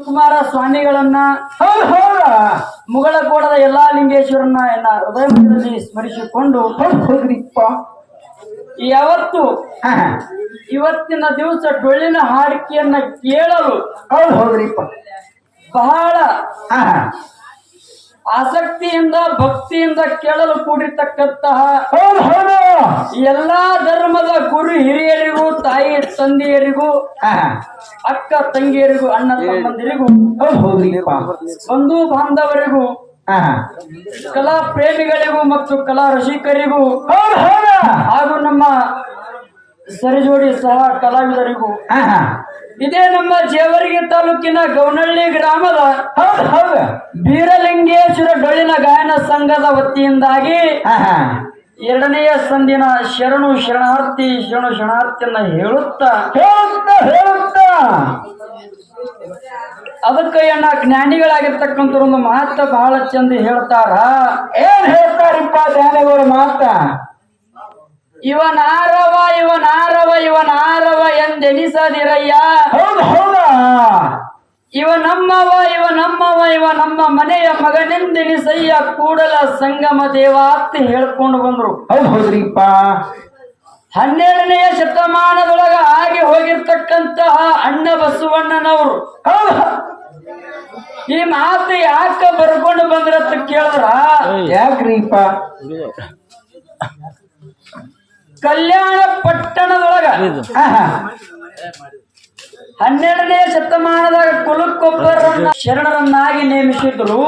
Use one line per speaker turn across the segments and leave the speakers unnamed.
ಕುಮಾರ ಸ್ವಾಮಿಗಳನ್ನ
ಹೌದು ಮುಗಳ
ಮುಗಳಕೋಟದ ಎಲ್ಲಾ ಲಿಂಗೇಶ್ವರನ್ನ ಎನ್ನ ಹೃದಯ ಮಧ್ಯದಲ್ಲಿ ಸ್ಮರಿಸಿಕೊಂಡು
ಹೋಗ್ರಿಪ್ಪ
ಯಾವತ್ತು. ಇವತ್ತಿನ ದಿವಸ ಡೊಳ್ಳಿನ ಹಾಡಿಕೆಯನ್ನ ಕೇಳಲು
ಹೌದು ಹೋಗ್ರಿಪ್ಪ
ಬಹಳ. ಆಸಕ್ತಿಯಿಂದ ಭಕ್ತಿಯಿಂದ ಕೇಳಲು ಕೂಡಿರ್ತಕ್ಕಂತಹ ಎಲ್ಲಾ ಧರ್ಮದ ಗುರು ಹಿರಿಯರಿಗೂ ತಾಯಿ ತಂದೆಯರಿಗೂ. ಅಕ್ಕ ತಂಗಿಯರಿಗೂ ಅಣ್ಣ ತಮ್ಮಂದಿರಿಗೂ ಬಂಧು ಬಾಂಧವರಿಗೂ. ಕಲಾ ಪ್ರೇಮಿಗಳಿಗೂ ಮತ್ತು ಕಲಾ ರಸಿಕರಿಗೂ ಹಾಗೂ ನಮ್ಮ ಸರಿಜೋಡಿ ಸಹ ಕಲಾವಿದರಿಗೂ. ಇದೇ ನಮ್ಮ ಜೇವರ್ಗಿ ತಾಲೂಕಿನ ಗೌನಹಳ್ಳಿ ಗ್ರಾಮದ ಬೀರಲಿಂಗೇಶ್ವರ ಡೊಳ್ಳಿನ ಗಾಯನ ಸಂಘದ ವತಿಯಿಂದಾಗಿ. ಎರಡನೆಯ ಸಂದಿನ ಶರಣು ಶರಣಾರ್ಥಿ ಶರಣು ಶರಣಾರ್ಥಿಯನ್ನ ಹೇಳುತ್ತಾ.
ಹೇಳುತ್ತಾ ಹೇಳುತ್ತಾ.
ಅದಕ್ಕೆ ಅಣ್ಣ ಜ್ಞಾನಿಗಳಾಗಿರ್ತಕ್ಕಂಥ ಒಂದು ಮಹತ್ವ ಬಹಳ ಚಂದ ಹೇಳ್ತಾರ.
ಏನ್ ಹೇಳ್ತಾರಪ್ಪ ಜ್ಞಾನಿಗಳ ಮಾತ?
ಇವನಾರವ ಇವನಾರವ ಇವನಾರವ ಎಂದೆನಿಸದಿರಯ್ಯ.
ಹೌದು ಹೌದಾ?
ಇವ ನಮ್ಮವ ಇವ ನಮ್ಮವ ಇವ ನಮ್ಮ ಮನೆಯ ಮಗನೆಂದೆನಿಸಯ್ಯ ಕೂಡಲ ಸಂಗಮ ದೇವ ಅಂತ ಹೇಳ್ಕೊಂಡು ಬಂದ್ರು.
ಹೌದು ಹೌದ್ರಿಪ್ಪ
ಹನ್ನೆರಡನೆಯ ಶತಮಾನದೊಳಗ ಆಗಿ ಹೋಗಿರ್ತಕ್ಕಂತಹ ಅಣ್ಣ ಬಸವಣ್ಣನವರು. ಈ ಮಾತು ಯಾಕ ಬರ್ಕೊಂಡು ಬಂದ್ರತ್ತ ಕೇಳಿದ್ರ?
ಯಾಕ್ರಿಪ್ಪ?
ಕಲ್ಯಾಣ ಪಟ್ಟಣದೊಳಗ. ಹನ್ನೆರಡನೇ ಶತಮಾನದಾಗ ಕುಲಕ್ಕೊಬ್ಬರನ್ನ ಶರಣರನ್ನಾಗಿ ನೇಮಿಸಿದ್ರು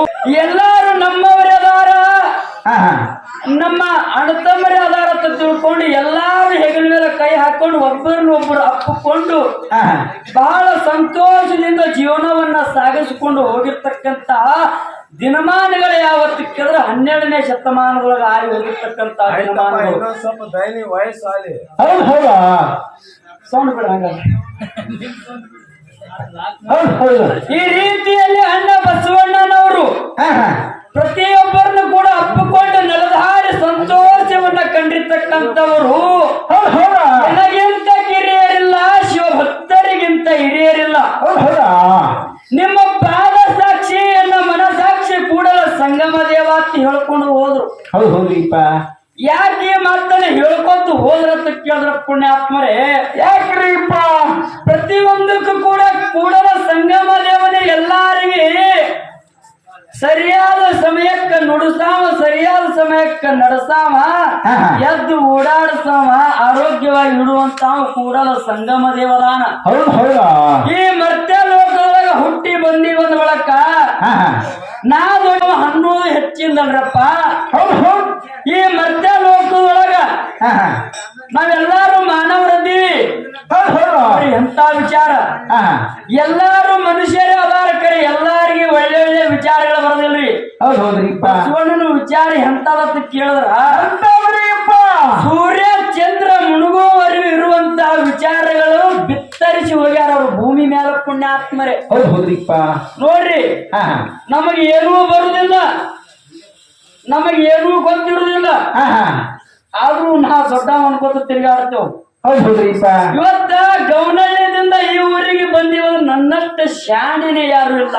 ಎಲ್ಲಾರು ನಮ್ಮವರೇ ಅದಾರ. ನಮ್ಮ ಅಣತಮ್ಮರೇ ಅದಾರ ಅಂತ ತಿಳ್ಕೊಂಡು ಎಲ್ಲಾರು ಹೆಗಲ ಮೇಲೆ ಕೈ ಹಾಕೊಂಡು ಒಬ್ಬರನ್ನ ಒಬ್ಬರು ಅಪ್ಪಿಕೊಂಡು. ಬಹಳ ಸಂತೋಷದಿಂದ ಜೀವನವನ್ನ ಸಾಗಿಸಿಕೊಂಡು ಹೋಗಿರ್ತಕ್ಕಂತ ದಿನಮಾನಗಳು ಯಾವತ್ತು? ಕೇಳಿದ್ರೆ ಹನ್ನೆರಡನೇ ಶತಮಾನದೊಳಗೆ ಆಗಿ ಹೋಗಿರ್ತಕ್ಕಂತ ದಿನಮಾನಗಳು.
ಸ್ವಲ್ಪ ವಯಸ್ಸು ಆಲಿ
ಹೌದು ಹೌದ?
ಸೌಂಡ್ ಬಿಡ ಹಂಗಾದ್ರೆ.
ಹೌದು ಹೌದು.
ಈ ರೀತಿಯಲ್ಲಿ ಅಣ್ಣ ಬಸವಣ್ಣನವರು. ಪ್ರತಿಯೊಬ್ಬರನ್ನು ಕೂಡ ಅಪ್ಪಿಕೊಂಡು ನಡೆದಾಡಿ ಸಂತೋಷವನ್ನ ಕಂಡಿರ್ತಕ್ಕಂಥವರು. ನನಗಿಂತ ಕಿರಿಯರಿಲ್ಲ ಶಿವಭಕ್ತರಿಗಿಂತ ಹಿರಿಯರಿಲ್ಲ
ಹೌದು ಹೌದ
ನಿಮ್ಮ ಪಾದ ಸಾಕ್ಷಿ ಎನ್ನ ಮನಸಾಕ್ಷಿ ಕೂಡಲ ಸಂಗಮ ದೇವ ಅಂತ ಹೇಳ್ಕೊಂಡು ಹೋದ್ರು.
ಹೌದು ಹೌದ್ರಿಪ್ಪ
ಯಾಕೆ ಮಾಡ್ತಾನೆ ಹೇಳ್ಕೊಂತ ಹೋದ್ರಂತ ಕೇಳಿದ್ರ ಪುಣ್ಯಾತ್ಮರೇ?
ಯಾಕ್ರಿಪ್ಪ?
ಪ್ರತಿಯೊಂದಕ್ಕೂ ಕೂಡ ಕೂಡಲ ಸರಿಯಾದ ಸಮಯಕ್ಕ ನುಡಿಸಾವ ಸರಿಯಾದ ಸಮಯಕ್ಕ ನಡೆಸಾವ. ಎದ್ದು ಓಡಾಡಿಸಾವ ಆರೋಗ್ಯವಾಗಿ ಇಡುವಂತಾವ ಕೂಡಲ ಸಂಗಮ ದೇವದಾನ ಈ ಮರ್ತ್ಯ ಲೋಕದೊಳಗ ಹುಟ್ಟಿ ಬಂದಿ ಬಂದ ಬಳಕ. ನಾ ದೊಡ್ಡ
ಹೌದು ಹೌದು
ಈ ಮರ್ತ್ಯ ಲೋಕದೊಳಗ. ನಾವೆಲ್ಲಾರು ಬರೀ ಎಂತ ವಿಚಾರ. ಎಲ್ಲಾರು ಮನುಷ್ಯರೇ ಅದಾರ ಕರೆ. ಎಲ್ಲಾರಿಗೆ ಒಳ್ಳೆ ಒಳ್ಳೆ ವಿಚಾರಗಳು ಬರೋದಿಲ್ರಿ.
ಹೌದು ಹೌದ್ರಿಪ್ಪ
ಬಸವಣ್ಣನ ವಿಚಾರ ಎಂತದತ್ತ ಕೇಳಿದ್ರ? ಸೂರ್ಯ ಚಂದ್ರ ಮುಳುಗುವವರೆಗೂ ಇರುವಂತಹ ವಿಚಾರಗಳು ಬಿತ್ತರಿಸಿ ಹೋಗ್ಯಾರ ಅವ್ರ. ಭೂಮಿ ಮೇಲೆ ಪುಣ್ಯಾತ್ಮರೇ.
ಹೌದು ಹೌದ್ರಿಪ್ಪ.
ನೋಡ್ರಿ. ನಮಗೆ ಏನೂ ಬರುದಿಲ್ಲ. ನಮಗೆ ಏನೂ ಗೊತ್ತಿರುವುದಿಲ್ಲ
ಹಾ.
ಆದ್ರೂ ನಾ ದೊಡ್ಡ ಅನ್ಕೋತ ತಿರುಗಾಡ್ತೇವ್.
ಹೌದ್ರಿಪ್ಪ
ಇವತ್ತ ಗೌನಳ್ಯದಿಂದ ಈ ಊರಿಗೆ ಬಂದಿವರು ನನ್ನಷ್ಟು ಶಾಣೆನೆ ಯಾರು ಇಲ್ಲ.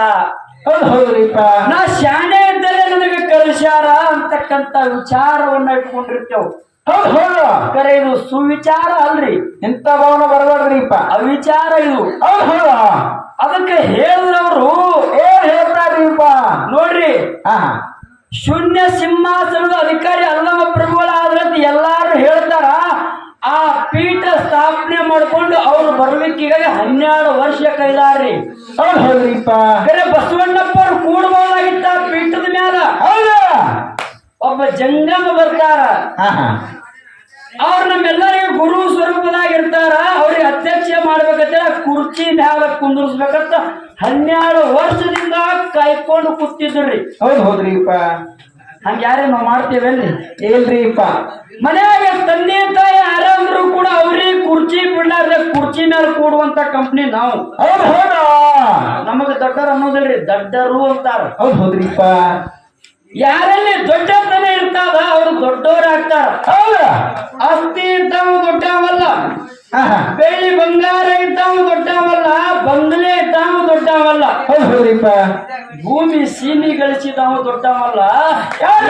ಹೌದು ಹೌದ್ರಿಪ್ಪ
ನಾ ಶಾಣೆ ಇದ್ದರೆ ನನಗೆ ಕಳಿಸ್ಯಾರ ಅಂತಕ್ಕಂತ ವಿಚಾರವನ್ನ ಇಟ್ಕೊಂಡಿರ್ತೇವ್.
ಹೌದು ಹೌದು.
ಕರೆ ಇದು ಸುವಿಚಾರ ಅಲ್ರಿ.
ಇಂಥ ಭವನ ಇಪ್ಪ
ಅವಿಚಾರ ಇದು.
ಹೌದು ಹೌದು.
ಅದಕ್ಕೆ ಹೇಳಿದ್ರವರು
ಏನ್ ಹೇಳ್ತಾರ್ರಿಪ್ಪ
ನೋಡ್ರಿ.
ಹಾ.
ಶೂನ್ಯ ಸಿಂಹಾಸನದ ಅಧಿಕಾರಿ ಅಲ್ಲಮ್ಮ ಪ್ರಭುಗಳ ಆದ್ರೆ ಎಲ್ಲಾರು ಹೇಳ್ತಾರ. ಆ ಪೀಠ ಸ್ಥಾಪನೆ ಮಾಡ್ಕೊಂಡು ಅವ್ರು ಬರ್ಲಿಕ್ಕಿಗಾಗಿ ಹನ್ನೆರಡು ವರ್ಷ ಕೈದಾರ್ರಿ ಬೇರೆ ಬಸವಣ್ಣಪ್ಪ ಅವ್ರು ಕೂಡಬಹುದಾಗಿತ್ತ ಪೀಠದ ಮ್ಯಾಲ.
ಹೌದು?
ಒಬ್ಬ ಜಂಗಮ ಬರ್ತಾರ. ಅವ್ರು ನಮ್ಮೆಲ್ಲರಿಗೂ ಗುರು ಸ್ವರೂಪದಾಗಿರ್ತಾರ ಅವ್ರಿಗೆ ಅಧ್ಯಕ್ಷ ಮಾಡ್ಬೇಕಂತ ಕುರ್ಚಿ ಮ್ಯಾಲ ಕುಂದರ್ಸ್ಬೇಕಂತ ಹನ್ನೆರಡು ವರ್ಷದಿಂದ ಕಾಯ್ಕೊಂಡು ಕೂತಿದ್ರಿ
ಹೌದು ಹೌದ್ರಿಪ್ಪ.
ಹಂಗ ಯಾರೇ ನಾವು ಮಾಡ್ತೇವೇನ್ರಿ?
ಇಲ್ರಿಪ್ಪ
ಮನೆಯಾಗ ತಂದೆ ತಾಯಿ ಆರಾಮ್ರು ಕೂಡ ಅವ್ರಿಗೆ ಕುರ್ಚಿ ಬಿಡ್ಲಾರ್ದ ಕುರ್ಚಿ ಮೇಲೆ ಕೂಡುವಂತ ಕಂಪ್ನಿ ನಾವು.
ಹೌದು ಹೌದಾ?
ನಮಗ ದೊಡ್ಡರು ಅನ್ನೋದಿಲ್ರಿ ದೊಡ್ಡರು ಅಂತಾರ.
ಹೌದು ಹೌದ್ರಿಪ್ಪ
ಯಾರಲ್ಲಿ ದೊಡ್ಡತನ ಇರ್ತಾವ ಅವ್ರು ದೊಡ್ಡವರಾಗ್ತಾರ
ಹೌದ?
ಆಸ್ತಿ ಇದ್ದಾವ ದೊಡ್ಡವಲ್ಲ. ಬೆಳ್ಳಿ ಬಂಗಾರ ಇದ್ದಾವ ದೊಡ್ಡವಲ್ಲ. ಬಂಗ್ಲೆ ಇದ್ದಾವ ದೊಡ್ಡವಲ್ಲ. ದೊಡ್ಡವಲ್ಲ
ಹೌದು ಹೌದ್ರಿಪ್ಪ
ಭೂಮಿ ಸೀಮಿ ಗಳಿಸಿದವ ದೊಡ್ಡವಲ್ಲ. ಯಾರ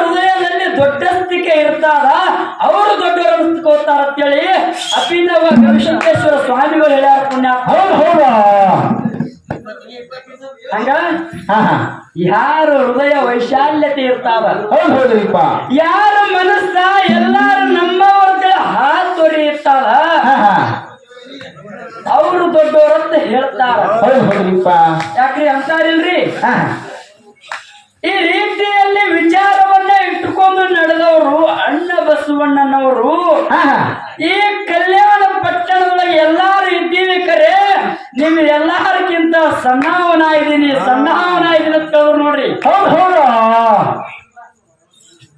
ಹೃದಯದಲ್ಲಿ ದೊಡ್ಡಸ್ತಿಕೆ ಇರ್ತಾರ ಅವರು ದೊಡ್ಡವರು ಅನ್ಸ್ಕೋತಾರ ಅಂತೇಳಿ ಅಭಿನವ ಗವಿಶಂಕೇಶ್ವರ ಸ್ವಾಮಿಗಳು ಹೇಳ್ಯಾರ ಪುಣ್ಯ.
ಹೌದು ಹೌದಾ.
ಹಂಗ? ಯಾರು ಹೃದಯ ವೈಶಾಲ್ಯತೆ ಇರ್ತಾವ
ಹೌದು ಹೌದ್ರಿಪ್ಪ
ಯಾರ ಮನಸ್ಸ ಎಲ್ಲಾರು ನಮ್ಮವ್ರ ಹಾತೊರಿ
ದೊರೆಯುತ್ತಾರ
ಅವರು ದೊಡ್ಡವರಂತ ಹೇಳ್ತಾರ
ಹೌದು ಹೌದ್ರಿಪ್ಪ
ಯಾಕ್ರಿ ಅಂತಾರಿಲ್ರಿ?
ಹಾ.
ಈ ರೀತಿಯಲ್ಲಿ ವಿಚಾರವನ್ನ ಇಟ್ಟುಕೊಂಡು ನಡೆದವರು ಅಣ್ಣ ಬಸವಣ್ಣನವರು. ಈ ಕಲ್ಯಾಣ ಪಟ್ಟಣದೊಳಗೆ ಎಲ್ಲಾರು ಇದ್ದೀವಿ ಕರೆ ನಿಮ್ ಎಲ್ಲಾರಕ್ಕಿಂತ ಸಣ್ಣವನ ಇದ್ದೀನಿ ಸಣ್ಣವನ ಇದ್ದೀನಿ ಅಂತ ನೋಡ್ರಿ.
ಹೌದು ಹೌದು.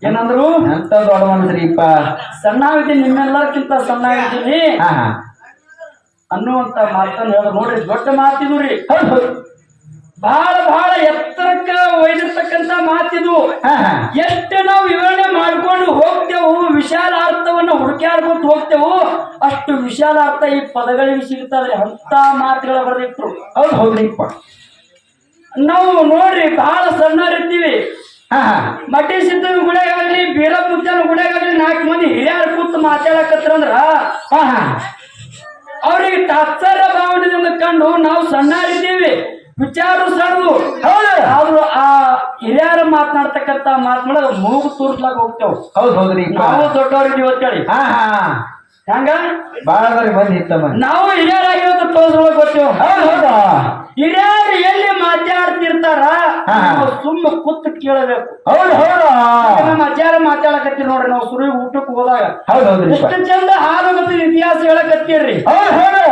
ಏನಂದ್ರು?
ಎಂತ ದೊಡ್ಡ ಮನ್ಸ್ರಿಪ್ಪ
ಸಣ್ಣ ಇದ್ದೀನಿ ಸಣ್ಣವಿದ್ದೀನಿ.
ಸಣ್ಣ ಹಾ.
ಅನ್ನುವಂತ ಮಾತನ್ನು ನೋಡ್ರಿ ದೊಡ್ಡ ಮಾತಿದು ರೀ. ಬಹಳ ಬಹಳ ಎತ್ತರಕ್ಕ ಒಯ್ದಿರ್ತಕ್ಕಂತ ಮಾತಿದು. ಎಷ್ಟು ನಾವು ವಿವರಣೆ ಮಾಡ್ಕೊಂಡು ಹೋಗ್ತೇವು ವಿಶಾಲ ಅರ್ಥವನ್ನ ಹುಡುಕ್ಯಾಡ್ಕೊತ ಹೋಗ್ತೇವು ಅಷ್ಟು ವಿಶಾಲ ಅರ್ಥ ಈ ಪದಗಳಿಗೆ ಸಿಗ್ತದ್ರಿ ಅಂತ ಮಾತುಗಳ ಬರೆದಿಟ್ರು
ಹೌದು ಹೌದ್ರಿಪ್ಪ
ನಾವು ನೋಡ್ರಿ ಬಹಳ
ಹಾ
ಮಟ್ಟಿ ಸಿದ್ಧನ ಗುಡಿಯಾಗಲಿ ಬೀರಪ್ಪ ಮುತ್ತನ ಗುಡಿಯಾಗಲಿ ನಾಲ್ಕು ಮಂದಿ ಹಿರಿಯರು ಕೂತು ಮಾತಾಡಕತ್ರ
ಅಂದ್ರ ಹಾ.
ಅವ್ರಿಗೆ ತಾತ್ಸಾರ ಭಾವನೆಯಿಂದ ಕಂಡು ನಾವು ಸಣ್ಣರಿದ್ದೀವಿ ವಿಚಾರ ಸಣ್ಣ.
ಹೌದು.
ಆದ್ರೂ ಆ ಹಿರಿಯರ ಮಾತನಾಡ್ತಕ್ಕಂತ ಮಾತನಾಡ ಮೂಗು ತೂರ್ಸ್ಲಾಕ ಹೋಗ್ತೇವೆ.
ಹೌದು ಹೌದ್ರಿ
ನಾವು ದೊಡ್ಡವ್ರಿದ್ದೀವಿ ಅಂತೇಳಿ
ಹಾ ಹಾ.
ಹಂಗ?
ಬಾಳ ಇತ್ತಮ್ಮ
ನಾವು ಹಿರಿಯರಾಗಿರೋದು ತೋರ್ಸ್ಕೊಳಕ್ ಹೋಗ್ತೇವೆ.
ಹೌದು ಹೌದು.
ಹಿರಿಯರು ಎಲ್ಲಿ ಮಾತಾಡ್ತಿರ್ತಾರ?
ಹಾ.
ನಾವು ಸುಮ್ಮ ಕೂತ್ ಕೇಳಬೇಕು.
ಹೌದು ಹೌದು.
ನಮ್ಮ ಅಜ್ಜಾರ ಮಾತಾಡಕತ್ತೀರಿ ನೋಡ್ರಿ ನಾವು ಸುರಿ ಊಟಕ್ಕೆ ಹೋದಾಗ.
ಹೌದು ಹೌದ್ರಿಪ್ಪ
ಎಷ್ಟು ಚಂದ ಹಾಲು ಮತ್ತು ಇತಿಹಾಸ ಹೇಳಕತ್ತೀರಿ.
ಹೌದು ಹೌದು.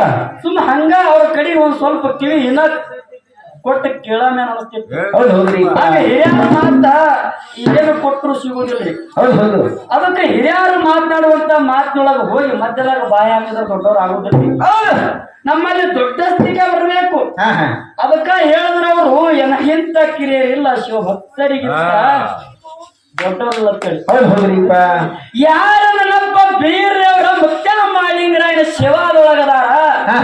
ಸುಮ್ಮ ಹಂಗ ಅವ್ರ ಕಡೆ ಒಂದ್ ಸ್ವಲ್ಪ ಕಿವಿ ಇನ್ನ ಕೊಟ್ಟು ಕೇಳಮೇನ ಅನಿಸ್ತಿತ್ತು
ಹೌದು ಹೌದ್ರಿಪ್ಪ
ಆಗ ಹಿರಿಯರ ಮಾತ ಏನು ಕೊಟ್ಟರು ಸಿಗುದಿಲ್ರಿ
ಹೌದು ಹೌದು.
ಅದಕ್ಕೆ ಹಿರಿಯರು ಮಾತನಾಡುವಂತ ಮಾತಿನೊಳಗೆ ಹೋಗಿ ಮಧ್ಯದಾಗ ಬಾಯ ಹಾಕಿದ್ರೆ ದೊಡ್ಡವ್ರು ಆಗುದಿಲ್ಲ. ನಮ್ಮಲ್ಲಿ ದೊಡ್ಡಸ್ತಿಗೆ ಬರಬೇಕು
ಹಾ ಹಾ.
ಅದಕ್ಕ ಹೇಳಿದ್ರ ಅವರು ಎನಗಿಂತ ಕಿರಿಯರಿಲ್ಲ ಶಿವಭಕ್ತರಿಗಿಂತ ದೊಡ್ಡವರಲ್ಲ ಅಂತೇಳಿ.
ಹೌದು ಹೌದ್ರಿಪ್ಪ
ಯಾರ ನನ್ನಪ್ಪ ಬೀರ್ಯವರ ಮುತ್ಯ ಮಾಳಿಂಗರಾಯನ ಶಿವಾದೊಳಗದಾರ?
ಹಾ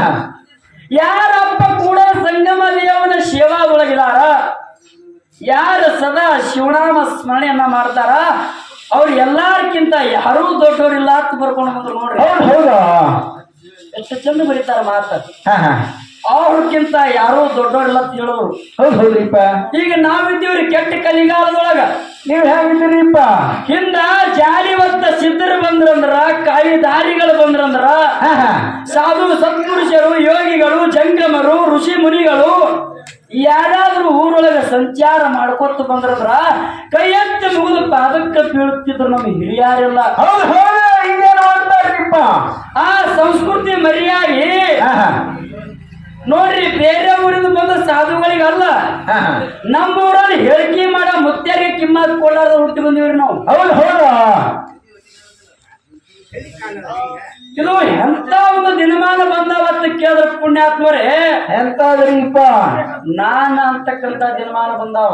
ಯಾರ ಸದಾ ಶಿವನಾಮ ಸ್ಮರಣೆಯನ್ನ ಮಾಡ್ತಾರ? ಅವ್ರು ಎಲ್ಲಾರ್ಕಿಂತ ಯಾರೂ ದೊಡ್ಡವರಿಲ್ಲ ಅಂತ ಬರ್ಕೊಂಡು ಬಂದ್ರು ನೋಡ್ರಿ.
ಹೌದು
ಎಷ್ಟು ಚಂದ ಬರೀತಾರ ಮಾತ. ಅವ್ರಕ್ಕಿಂತ ಯಾರೂ ದೊಡ್ಡವರಿಲ್ಲ ಅಂತ ಹೇಳೋರು.
ಹೌದು ಹೌದ್ರಿಪ್ಪ
ಈಗ ನಾವಿದ್ದೀವ್ರಿ ಕೆಟ್ಟ ಕಲಿಗಾಲದೊಳಗ.
ನೀವ್ ಹೇಗಿದ್ದೀರಿಪ್ಪ
ಹಿಂದ ಜಾಲಿ ಒತ್ತ ಸಿದ್ಧರು ಬಂದ್ರಂದ್ರ ಕಾಯಿ ದಾರಿಗಳು ಬಂದ್ರಂದ್ರ ಸಾಧು ಸತ್ಪುರುಷರು ಯೋಗಿಗಳು ಜಂಗಮರು ಋಷಿ ಮುನಿಗಳು ಯಾರಾದ್ರೂ ಊರೊಳಗೆ ಸಂಚಾರ ಮಾಡ್ಕೊತ ಬಂದ್ರ ಕೈ ಎತ್ತಿ ಮುಗಿದು ಪಾದಕ್ಕೆ ಬೀಳುತ್ತಿದ್ರು ನಮ್ಮ ಹಿರಿಯಾರೆಲ್ಲ. ಆ ಸಂಸ್ಕೃತಿ ಮರ್ಯಾಗಿ ನೋಡ್ರಿ ಬೇರೆ ಊರಿಂದ ಬಂದ ಸಾಧುಗಳಿಗಲ್ಲ. ನಮ್ಮ ಊರಲ್ಲಿ ಹೇಳಿಕೆ ಮಾಡ ಮುತ್ತೆಗೆ ಕಿಮ್ಮತ್ ಕೊಡಾರ್ದ ಹುಟ್ಟಿ ಬಂದಿವ್ರಿ ನಾವು.
ಹೌದು ಹೌದು.
ಇದು ಎಂತ ಒಂದು ದಿನಮಾನ ಬಂದಾವತ್ತ ಕೇಳಿದ್ರ ಪುಣ್ಯಾತ್ಮರೇ?
ಎಂತಾದ್ರಿಪ್ಪ
ನಾನ ಅಂತಕ್ಕಂತ ದಿನಮಾನ ಬಂದಾವ.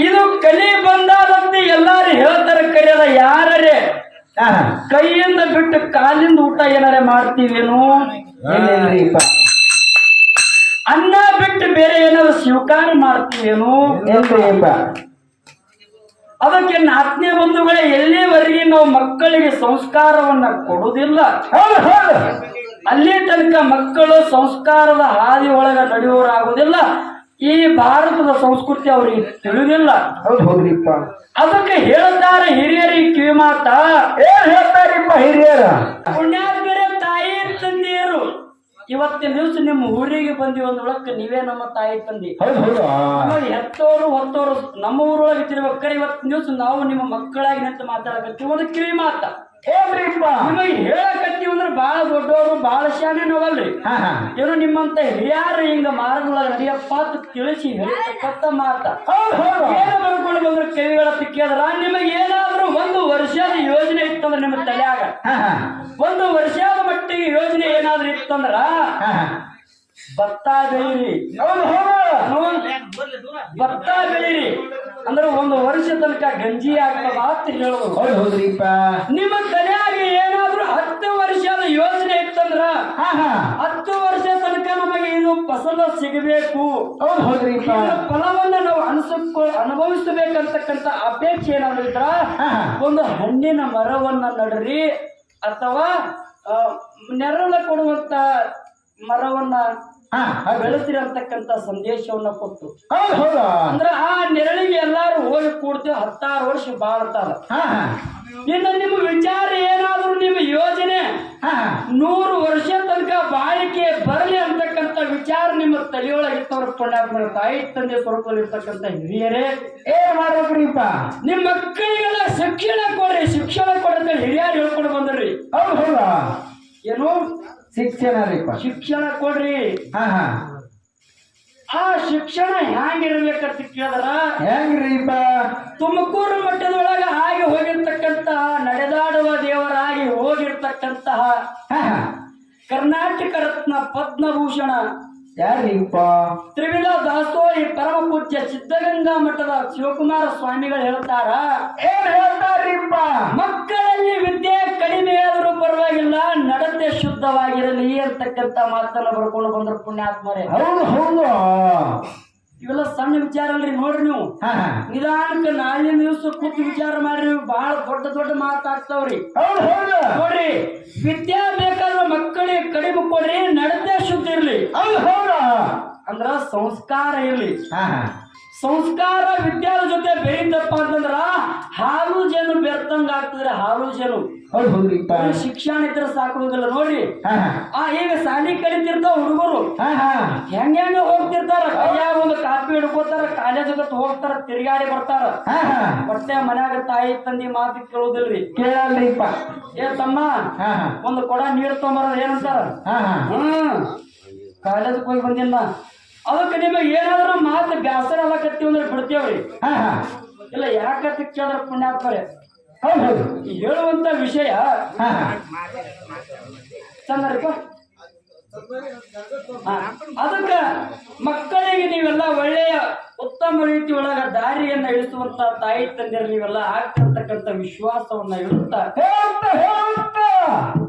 ಇದು ಕಲಿ ಬಂದಾದಂತ ಎಲ್ಲಾರು ಹೇಳ್ತಾರ ಕರೆಯದ ಯಾರೇ ಕೈಯಿಂದ ಬಿಟ್ಟು ಕಾಲಿಂದ ಊಟ ಏನಾರೇ ಮಾಡ್ತೀವೇನು?
ಇಲ್ಲ ಇಲ್ರಿಪ್ಪ
ಅನ್ನ ಬಿಟ್ಟು ಬೇರೆ ಏನಾದ್ರು ಸ್ವೀಕಾರ ಮಾಡ್ತೀವೇನು?
ಇಲ್ರಿಪ್ಪ
ಅದಕ್ಕೆ ನಾಲ್ಕನೇ ಬಂಧುಗಳೇ ಎಲ್ಲಿವರೆಗೆ ನಾವು ಮಕ್ಕಳಿಗೆ ಸಂಸ್ಕಾರವನ್ನ ಕೊಡುವುದಿಲ್ಲ? ಅಲ್ಲಿ ತನಕ ಮಕ್ಕಳು ಸಂಸ್ಕಾರದ ಹಾದಿ ಒಳಗ ನಡೆಯುವರಾಗುವುದಿಲ್ಲ. ಈ ಭಾರತದ ಸಂಸ್ಕೃತಿ ಅವರಿಗೆ ತಿಳಿದಿಲ್ಲ. ಅದಕ್ಕೆ ಹೇಳ್ತಾರೆ ಹಿರಿಯರಿಗೆ ಕಿವಿ ಮಾತಾ.
ಏನ್ ಹೇಳ್ತಾರಿಪ್ಪ ಹಿರಿಯರ?
ತಂದೆಯರು ಇವತ್ತಿನ ದಿವಸ ನಿಮ್ಮ ಊರಿಗೆ ಬಂದಿ ಒಂದ್ ಒಳಕ್ ನೀವೇ ನಮ್ಮ ತಾಯಿ ತಂದಿ.
ಹೌದು ಹೌದು.
ಹೆತ್ತೋರು ಹೊತ್ತೋರು ನಮ್ಮ ಊರೊಳಗೆ ಇದ್ದಿರ್ಬೇಕಾರೆ ಇವತ್ತಿನ ದಿವಸ ನಾವು ನಿಮ್ಮ ಮಕ್ಕಳಾಗಿ ನಿಂತು ಮಾತಾಡಕತ್ತೀವಿ. ಒಂದು ಕಿವಿ ಮಾತ. ನಿಮಗೆ ಹೇಳಕತ್ತೀವಿ ಅಂದ್ರೆ ಬಹಳ ದೊಡ್ಡವರು ಬಹಳ ಶಾನೆ ನಾವಲ್ರಿ.
ಇವರು
ಏನು ನಿಮ್ಮಂತ ಹಿರಿಯಾರು ಹಿಂಗ ಮಾರ್ಗದೊಳಗೆ ನಡಿಯಪ್ಪ ಅಂತ ತಿಳಿಸಿ ಹೇಳ್ತಕ್ಕಂತ ಮಾತ. ಏನು ಬರ್ಕೊಂಡು ಬಂದ್ರೆ ಕೈಗಳ ತಿಕ್ಕಿದ್ರ ನಿಮಗೆ ಏನಾದ್ರೂ ಒಂದು ವರ್ಷದ ಯೋಜನೆ ಇತ್ತಂದ್ರೆ ನಿಮ್ಮ ತಲೆಯಾಗ. ಒಂದು ಮಟ್ಟಿಗೆ ಯೋಜನೆ ಏನಾದ್ರೂ ಇತ್ತಂದ್ರ ಭತ್ತ ಬೆಳೀರಿ. ಭತ್ತ ಬೆಳಿರಿ. ಅಂದ್ರೆ ಒಂದು ವರ್ಷ ತನಕ ಗಂಜಿ ಆಗ್ತದ ಅಂತ ಹೇಳೋದು ನಿಮ್ಮ ತಲೆಯಾಗ ಏನಾದ್ರೂ ಹತ್ತು ವರ್ಷದ ಯೋಜನೆ ಇತ್ತಂದ್ರ ಹತ್ತು ವರ್ಷ ತನಕ ನಮಗೆ ಇದು ಇನ್ನು ಫಸಲ ಸಿಗಬೇಕು. ಫಲವನ್ನ ನಾವು ಅನಿಸಕ್ಕೊ ಅನುಭವಿಸಬೇಕಂತಕ್ಕಂತ ಅಪೇಕ್ಷೆ ಏನಾದ್ರು ಇದ್ರ ಒಂದು ಹಣ್ಣಿನ ಮರವನ್ನ ನಡ್ರಿ ಅಥವಾ ನೆರಳ ಕೊಡುವಂತ ಮರವನ್ನ ಬೆಳೆಸಿರತಕ್ಕಂತ ಸಂದೇಶವನ್ನ ಕೊಟ್ಟು. ಅಂದ್ರೆ ಆ ನೆರಳಿಗೆ ಎಲ್ಲಾರು ಹೋಗಿ ಕೂಡ್ತೇವೆ ಹತ್ತಾರು ವರ್ಷ ಬಾಳ್ತಾರ. ಇನ್ನು ನಿಮ್ಮ ವಿಚಾರ ಏನಾದರೂ ನಿಮ್ಮ ಯೋಜನೆ ನೂರು ವರ್ಷ ತನಕ ಬಾಳಿಕೆ ಬರಲಿ ಅಂತಕ್ಕಂಥ ವಿಚಾರ ನಿಮ್ಮ ತಲೆಯೊಳಗಿತ್ತವ್ರ ಪುಣ್ಯಾತ್ಮರ ತಾಯಿ ತಂದೆ ಸ್ವರೂಪದಲ್ಲಿ ಇರ್ತಕ್ಕಂಥ ಹಿರಿಯರೇ
ಏನ್ ಮಾಡ್ಬೇಕ್ರಿಪ್ಪ
ನಿಮ್ಮ ಮಕ್ಕಳಿಗೆಲ್ಲ ಶಿಕ್ಷಣ ಕೊಡ್ರಿ ಶಿಕ್ಷಣ ಕೊಡಂತ ಹಿರಿಯರು ಹೇಳ್ಕೊಂಡು ಬಂದ್ರಿ.
ಹೌದು ಹೌದಾ.
ಏನು?
ಶಿಕ್ಷಣ ರೀಪ್ಪ
ಶಿಕ್ಷಣ ಕೊಡ್ರಿ.
ಹಾ ಹಾ.
ಆ ಶಿಕ್ಷಣ ಹ್ಯಾಂಗಿರ್ಬೇಕಂತ ಕೇಳಿದ್ರ?
ಹೆಂಗ್ರಿಪ್ಪ
ತುಮಕೂರು ಮಟ್ಟದೊಳಗ ಆಗಿ ಹೋಗಿರ್ತಕ್ಕಂತಹ ನಡೆದಾಡುವ ದೇವರಾಗಿ ಹೋಗಿರ್ತಕ್ಕಂತಹ ಕರ್ನಾಟಕ ರತ್ನ ಪದ್ಮಭೂಷಣ
ಯಾರಿಪ್ಪ?
ತ್ರಿವಿಲ ದಾಸೋಹಿ ಪರಮ ಪೂಜ್ಯ ಸಿದ್ಧಗಂಗಾ ಮಠದ ಶಿವಕುಮಾರ ಸ್ವಾಮಿಗಳು ಹೇಳ್ತಾರ
ಏನ್ ಹೇಳ್ತಾರಿಪ್ಪ
ಮಕ್ಕಳಲ್ಲಿ ವಿದ್ಯೆ ಕಡಿಮೆ ಆದರೂ ಪರವಾಗಿಲ್ಲ ನಡತೆ ಶುದ್ಧವಾಗಿರಲಿ ಅಂತಕ್ಕಂತ ಮಾತನ್ನ ಬರ್ಕೊಂಡು ಬಂದ್ರ ಪುಣ್ಯಾತ್ಮರೇ.
ಹೌದು ಹೌದು.
ಇವೆಲ್ಲ ಸಣ್ಣ ವಿಚಾರ ಅಲ್ರಿ ನೋಡ್ರಿ ನೀವು. ನಿಧಾನಕ್ಕ ನಾಳೆ ದಿವಸ ಕೂತು ವಿಚಾರ ಮಾಡ್ರಿ ಬಹಳ ದೊಡ್ಡ ದೊಡ್ಡ ಮಾತಾಡ್ತಾವ್ರಿ. ನೋಡ್ರಿ ವಿದ್ಯಾ ಬೇಕಾದ್ರೆ ಮಕ್ಕಳಿಗೆ ಕಡಿಮೆ ಕೊಡ್ರಿ ನಡತೆ ಶುದ್ಧ ಇರ್ಲಿ
ಹೌದು ಹೌದು
ಅಂದ್ರ ಸಂಸ್ಕಾರ ಇರಲಿ. ಸಂಸ್ಕಾರ ವಿದ್ಯಾದ ಜೊತೆ ಬೆರೀತಪ್ಪ ಅಂತಂದ್ರ ಹಾಲು ಜೇನು ಬೆರ್ತಂಗ ಆಗ್ತದ್ರಿ ಹಾಲು ಜೇನು. ಶಿಕ್ಷಣ ಇದ್ರೆ ಸಾಕುವುದಿಲ್ಲ ನೋಡ್ರಿ.
ಹಾ
ಆ ಈಗ ಸಾಲಿ ಕಲಿತಿರ್ತಾವ ಹುಡುಗರು. ಹೆಂಗ ಹೆಂಗ ಹೋಗ್ತಿರ್ತಾರ? ಕೈಯಾಗ ಒಂದು ಕಾಪಿ ಹಿಡ್ಕೋತಾರ ಕಾಲೇಜ್ ಹೋಗ್ತಾರ ತಿರುಗಾಡಿ ಬರ್ತಾರ. ಮತ್ತೆ ಮನ್ಯಾಗ ತಾಯಿ ತಂದಿ ಮಾತು ಕೇಳುದಿಲ್ರಿ.
ಕೇಳಲ್ರಿಪ್ಪ
ಏ ತಮ್ಮ ಒಂದು ಕೊಡ ನೀರ್ ತಗೊಂಬರ ಏನಂತಾರ? ಹ್ಮ್. ಕಾಲೇಜ್ ಹೋಗಿ ಬಂದಿಲ್ಲ. ಅದಕ್ಕೆ ನಿಮಗೆ ಏನಾದರೂ ಮಾತು ಬ್ಯಾಸರ ಎಲ್ಲ ಕತ್ತೀವಿ ಅಂದ್ರೆ ಬಿಡ್ತೇವ್ರಿ.
ಹಾ ಹಾ.
ಇಲ್ಲ ಯಾಕಂತ ಕೇಳಿದ್ರೆ ಪುಣ್ಯಾತ್ಮರೇ
ಹೌದು
ಹೇಳುವಂತ ವಿಷಯ ಚಂದ್ರಪ್ಪ. ಅದಕ್ಕ ಮಕ್ಕಳಿಗೆ ನೀವೆಲ್ಲ ಒಳ್ಳೆಯ ರೀತಿ ಒಳಗ ದಾರಿಯನ್ನ ಇಳಿಸುವಂತ ತಾಯಿ ತಂದಿರಲಿ ನೀವೆಲ್ಲ ಆಗ್ತಿರ್ತಕ್ಕಂಥ ವಿಶ್ವಾಸವನ್ನ ಇಡುತ್ತಾ?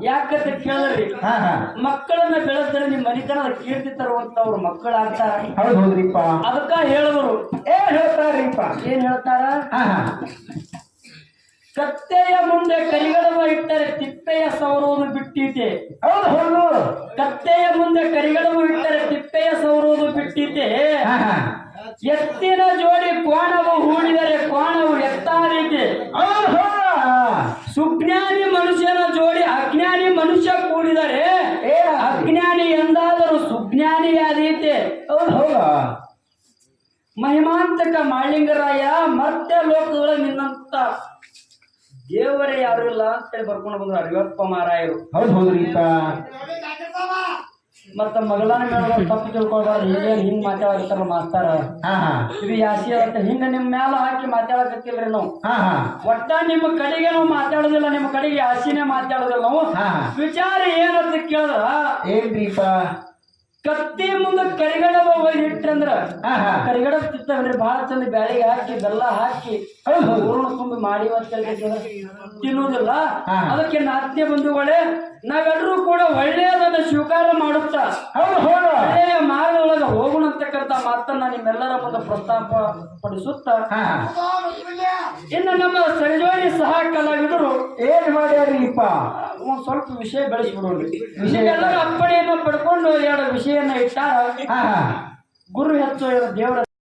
ಯಾಕಂತ ಕೇಳಿದ್ರಿ? ಮಕ್ಕಳನ್ನ ಬೆಳೆಸಿದ್ರೆ ನಿಮ್ಮ ಮನಿತನದ ಕೀರ್ತಿ ತರುವಂತವ್ರು ಮಕ್ಕಳಾಗ್ತಾರ.
ಹೌದು ಹೌದ್ರಿಪ್ಪ.
ಅದಕ್ಕ ಹೇಳಿದ್ರು
ಏನ್ ಹೇಳ್ತಾರೀಪ
ಏನ್ ಹೇಳ್ತಾರ? ಕತ್ತೆಯ ಮುಂದೆ ಕರಿಗಳವ ಇಟ್ಟರೆ ತಿಪ್ಪೆಯ
ಸೌರವನ್ನು ಬಿಟ್ಟಿದೆ
ಕತ್ತೆಯ ಮುಂದೆ ಕರಿಗಡವು ಇಟ್ಟರೆ ತಿಪ್ಪೆಯ
ಸೌರವನ್ನು ಬಿಟ್ಟಿದೆ
ಎತ್ತಿನ ಜೋಡಿ ಕೋಣವು ಹೂಡಿದರೆ ಕೋಣವು ಎತ್ತಾದೀತೆ
ರೀತಿ ಹೌದು
ಸುಜ್ಞಾನಿ ಮನುಷ್ಯನ ಜೋಡಿ ಅಜ್ಞಾನಿ ಮನುಷ್ಯ ಕೂಡಿದರೆ
ಏ!
ಅಜ್ಞಾನಿ ಎಂದಾದರೂ ಸುಜ್ಞಾನಿಯಾದೀತೆ ಮಹಿಮಾಂತಕ ಮಾಳಿಂಗರಾಯ ಮತ್ತೆ ಲೋಕದೊಳಗೆ ನಿನ್ನಂತ ದೇವರೇ ಯಾರು ಇಲ್ಲ ಅಂತೇಳಿ ಬರ್ಕೊಂಡು ಬಂದ್ರು ಅರಿವಪ್ಪ ಮಾರಾಯರು.
ಹೌದು ಹೌದ್ರಿಪ್ಪ
ಮತ್ತ ಮಗಳನ ಮೇಲೆ ತಪ್ಪು ತಿಳ್ಕೊಳ್ಬಾರ್ದು ಹೀಗೇನ್ ಹಿಂಗ್ ಮಾತಾಡ್ತಾರ ಮಾಸ್ತಾರ.
ಹಾ ಹಾ.
ಇದು ಯಾಸಿ ಅಂತ ಹಿಂಗ ನಿಮ್ ಮ್ಯಾಲ ಹಾಕಿ ಮಾತಾಡಕತ್ತಿಲ್ರಿ ನಾವು.
ಹಾ ಹಾ.
ಒಟ್ಟ ನಿಮ್ಮ ಕಡೆಗೆ ನಾವು ಮಾತಾಡೋದಿಲ್ಲ ನಿಮ್ಮ ಕಡೆಗೆ ಯಾಸಿನೇ ಮಾತಾಡೋದಿಲ್ಲ ನಾವು.
ಹಾ ಹಾ.
ವಿಚಾರ ಏನಂತ ಕೇಳಿದ್ರ?
ಏನ್ರಿಪ್ಪ?
ಕತ್ತಿ ಮುಂದೆ ಕರಿಗಡಬ ಹಿಟ್ಟಂದ್ರ ಕರಿಗಡ
ಹಾ ಹಾ.
ಕರಿಗಡಬ ತಿಂತವ್ರಿ ಬಹಳ ಚಂದ ಬ್ಯಾಳಿಗೆ ಹಾಕಿ ಬೆಲ್ಲ ಹಾಕಿ ಹೂರ್ಣ ತುಂಬಿ ಮಾಡಿ ತಿನ್ನುವುದಿಲ್ಲ
ಹಾ.
ಅದಕ್ಕೆ ನಾತ್ಯ ಬಂಧುಗಳೇ ನಾವೆಲ್ಲರೂ ಕೂಡ ಒಳ್ಳೆಯದನ್ನ ಸ್ವೀಕಾರ ಮಾಡುತ್ತಾ. ಒಳ್ಳೆಯ ಮಾರ್ಗದೊಳಗೆ ಹೋಗೋಣ ಅಂತಕ್ಕಂಥ ಮಾತನ್ನ ನಿಮ್ಮೆಲ್ಲರ ಮುಂದೆ ಪ್ರಸ್ತಾಪ ಪಡಿಸುತ್ತ ಇನ್ನು ನಮ್ಮ ಸಂಜೋಳಿ ಸಹ ಕಲಾವಿದರು
ಏನ್ ಮಾಡ್ಯಾರಿಪ್ಪ
ಒಂದ್ ಸ್ವಲ್ಪ ವಿಷಯ ಬೆಳೆಸ್ಬಿಡೋಣ.
ವಿಷಯ
ಎಲ್ಲರೂ ಅಪ್ಪಣೆಯನ್ನು ಪಡ್ಕೊಂಡು ಎರಡು ವಿಷಯನ್ನ ಇಟ್ಟಾರ. ಗುರು ಹೆಚ್ಚು ದೇವರ